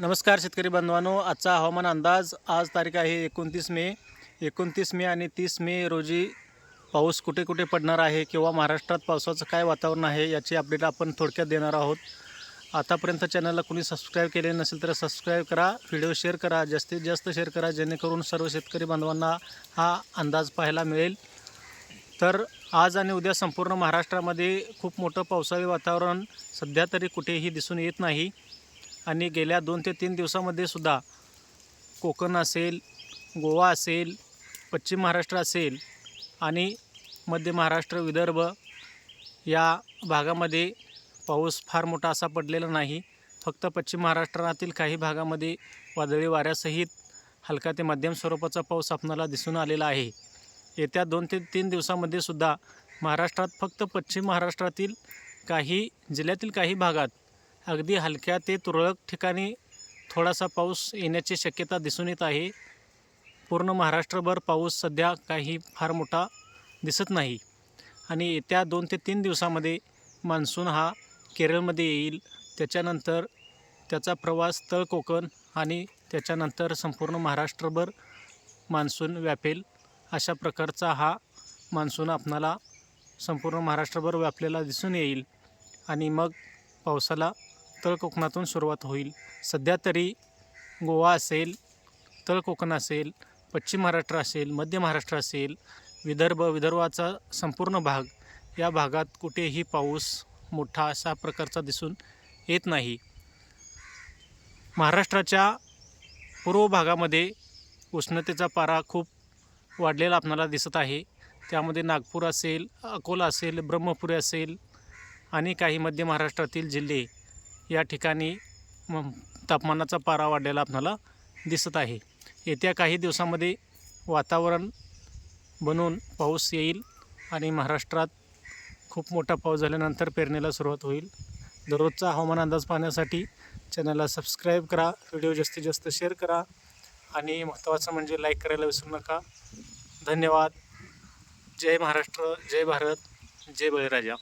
नमस्कार शेतकरी बांधवांनो आजचा हवामान अंदाज. आज तारीख आहे एकोणतीस मे. एकोणतीस मे आणि तीस मे रोजी पाऊस कुठे कुठे पडणार आहे किंवा महाराष्ट्रात पावसाचं काय वातावरण आहे याची अपडेट आपण थोडक्यात देणार आहोत. आतापर्यंत चॅनलला कुणी सबस्क्राईब केले नसेल तर सबस्क्राईब करा व्हिडिओ शेअर करा जास्तीत जास्त शेअर करा जेणेकरून सर्व शेतकरी बांधवांना हा अंदाज पाहायला मिळेल. तर आज आणि उद्या संपूर्ण महाराष्ट्रामध्ये खूप मोठं पावसाळी वातावरण सध्या तरी कुठेही दिसून येत नाही. आणि गेल्या दोन ते तीन दिवसामध्ये सुद्धा कोकण असेल गोवा असेल पश्चिम महाराष्ट्र असेल आणि मध्य महाराष्ट्र विदर्भ या भागामध्ये पाऊस फार मोठा असा पडलेला नाही. फक्त पश्चिम महाराष्ट्रातील काही भागामध्ये वादळी वाऱ्यासहित हलका ते मध्यम स्वरूपाचा पाऊस आपणाला दिसून आलेला आहे. येत्या दोन ते तीन दिवसामध्ये सुद्धा महाराष्ट्रात फक्त पश्चिम महाराष्ट्रातील काही जिल्ह्यातील काही भागात अगदी हलक्या ते तुरळक ठिकाणी थोडासा पाऊस येण्याची शक्यता दिसून येत आहे. पूर्ण महाराष्ट्रभर पाऊस सध्या काही फार मोठा दिसत नाही. आणि येत्या दोन ते तीन दिवसामध्ये मान्सून हा केरळमध्ये येईल. त्याच्यानंतर त्याचा प्रवास तळ कोकण आणि त्याच्यानंतर संपूर्ण महाराष्ट्रभर मान्सून व्यापेल. अशा प्रकारचा हा मान्सून आपणाला संपूर्ण महाराष्ट्रभर व्यापलेला दिसून येईल. आणि मग पावसाला तळ कोकणातून सुरुवात होईल. सध्या तरी गोवा असेल तळ कोकण असेल पश्चिम महाराष्ट्र असेल मध्य महाराष्ट्र असेल विदर्भ विदर्भाचा संपूर्ण भाग या भागात कुठेही पाऊस मोठा असा प्रकारचा दिसून येत नाही. महाराष्ट्राच्या पूर्व भागामध्ये उष्णतेचा पारा खूप वाढलेला आपणाला दिसत आहे. त्यामध्ये नागपूर असेल अकोला असेल ब्रह्मपुरी असेल आणि काही मध्य महाराष्ट्रातील जिल्हे या ठिकाणी तापमानाचा पारा वाढलेला आपणाला दिसत आहे. येत्या काही दिवसामध्ये वातावरण बनून पाऊस येईल आणि महाराष्ट्रात खूप मोठा पाऊस झाल्यानंतर पेरणीला सुरुवात होईल. दररोजचा हवामान अंदाज पाहण्यासाठी चॅनलला सबस्क्राईब करा व्हिडिओ जास्तीत जास्त शेअर करा आणि महत्त्वाचं म्हणजे लाईक करायला विसरू नका. धन्यवाद. जय महाराष्ट्र जय भारत जय बळीराजा.